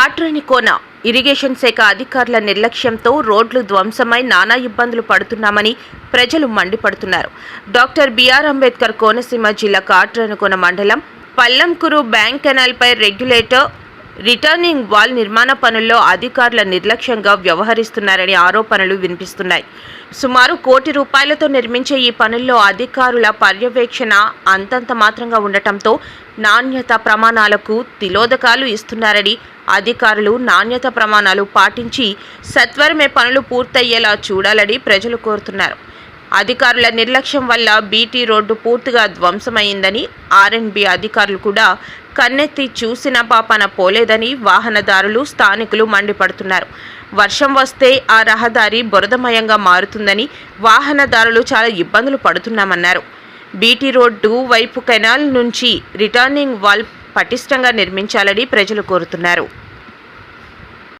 కాట్రానికోన irrigation శాఖ అధికారుల నిర్లక్ష్యంతో రోడ్లు ధ్వంసమై నానా ఇబ్బందులు పడుతున్నామని ప్రజలు మండిపడుతున్నారు. డాక్టర్ బిఆర్ అంబేద్కర్ కోనసీమ జిల్లా కాట్రేనుకోన మండలం పల్లంకురు బ్యాంక్ కెనాల్పై రెగ్యులేటర్ రిటర్నింగ్ వాల్ నిర్మాణ పనుల్లో అధికారుల నిర్లక్ష్యంగా వ్యవహరిస్తున్నారని ఆరోపణలు వినిపిస్తున్నాయి. సుమారు కోటి రూపాయలతో నిర్మించే ఈ పనుల్లో అధికారుల పర్యవేక్షణ అంతంత మాత్రంగా ఉండటంతో నాణ్యత ప్రమాణాలకు తిలోదకాలు ఇస్తున్నారని అధికారులు నాణ్యత ప్రమాణాలు పాటించి సత్వరమే పనులు పూర్తయ్యేలా చూడాలని ప్రజలు కోరుతున్నారు. అధికారుల నిర్లక్ష్యం వల్ల బీటీ రోడ్డు పూర్తిగా ధ్వంసమైందని ఆర్ఎండ్బి అధికారులు కూడా కన్నెత్తి చూసిన పాపన పోలేదని వాహనదారులు స్థానికులు మండిపడుతున్నారు. వర్షం వస్తే ఆ రహదారి బురదమయంగా మారుతుందని వాహనదారులు చాలా ఇబ్బందులు పడుతున్నామన్నారు. బీటీ రోడ్డు వైపు కెనాల్ నుంచి రిటర్నింగ్ వాల్ పటిష్టంగా నిర్మించాలని ప్రజలు కోరుతున్నారు.